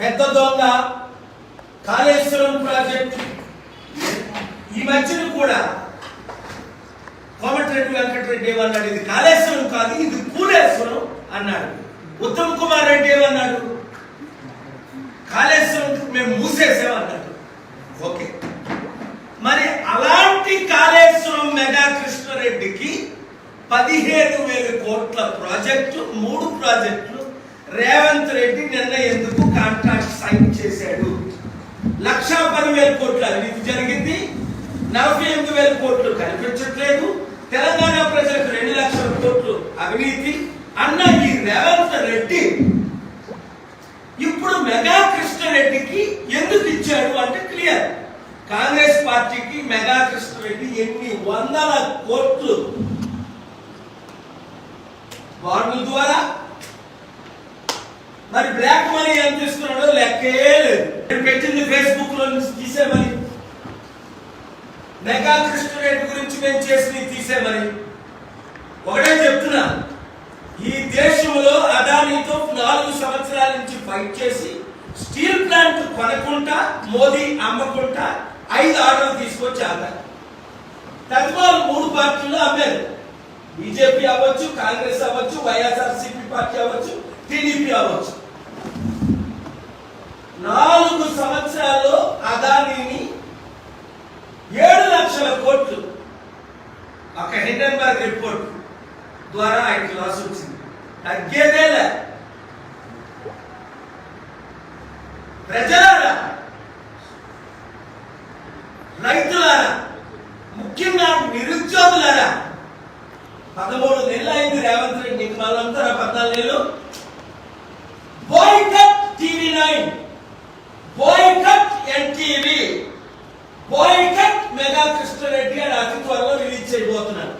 పెద్ద దొంగ కాళేశ్వరం ప్రాజెక్టు. ఈ మధ్యన కూడా కోమటిరెడ్డి వెంకటరెడ్డి ఏమన్నాడు? ఇది కాళేశ్వరం కాదు ఇది కూలేశ్వరం అన్నాడు. ఉత్తమ్ కుమార్ రెడ్డి ఏమన్నాడు? కాళేశ్వరం మేము మూసేసామన్నాడు ఓకే. మరి అలాంటి కాళేశ్వరం మెగా కృష్ణారెడ్డికి పదిహేను వేల కోట్ల ప్రాజెక్టు మూడు ప్రాజెక్టులు. రేవంత్ రెడ్డి నిన్న ఎందుకు కాంట్రాక్ట్ సైన్ చేశాడు. లక్ష పదివేల కోట్ల అవినీతి జరిగింది. నలభై ఎనిమిది వేల కోట్లు కనిపించట్లేదు. తెలంగాణ ప్రజలకు రెండు లక్షల కోట్లు అవినీతి. అన్న ఈ రేవంత్ రెడ్డి ఇప్పుడు మెగా కృష్ణారెడ్డికి ఎందుకు ఇచ్చాడు అంటే క్లియర్. కాంగ్రెస్ పార్టీకి మెగా కృష్ణారెడ్డి ఎన్ని వందల కోట్లు? బాండ్ల ద్వారా మరి బ్లాక్ మనీ ఎంత తీసుకున్నాడో లెక్కే లేదు. నేను పెట్టింది ఫేస్బుక్లో నుంచి తీసేమని మెగా కృష్ణారెడ్డి గురించి మేము చేసి తీసేమని ఒకటే చెప్తున్నా. ఈ దేశంలో అదానితో నాలుగు సంవత్సరాల నుంచి ఫైట్ చేసి స్టీల్ ప్లాంట్ కొనకుండా మోదీ అమ్మకుండా ఐదు ఆర్డర్లు తీసుకొచ్చి ఆగారు. తద్వారా మూడు పార్టీలు అమ్మారు. బీజేపీ అవ్వచ్చు కాంగ్రెస్ అవ్వచ్చు వైఎస్ఆర్సీపీ పార్టీ అవ్వచ్చు టీడీపీ అవ్వచ్చు నాలుగు సంవత్సరాల్లో అదానిని ఏడు లక్షల కోట్లు ఒక హిండెన్బర్గ్ రిపోర్ట్ ద్వారా ఆయనకి లాస్ వచ్చింది. తగ్గేదేలే. ప్రజలారా రైతులారా ముఖ్యంగా నిరుద్యోగులారా పదమూడు నెలలు అయింది రేవంత్ రెడ్డి వాళ్ళంతా పద్నాలుగు నెలలు. Boycott TV nine boycott NTV boycott Megha Krishna Reddy అని అతి త్వరలో రిలీజ్ చేయబోతున్నారు.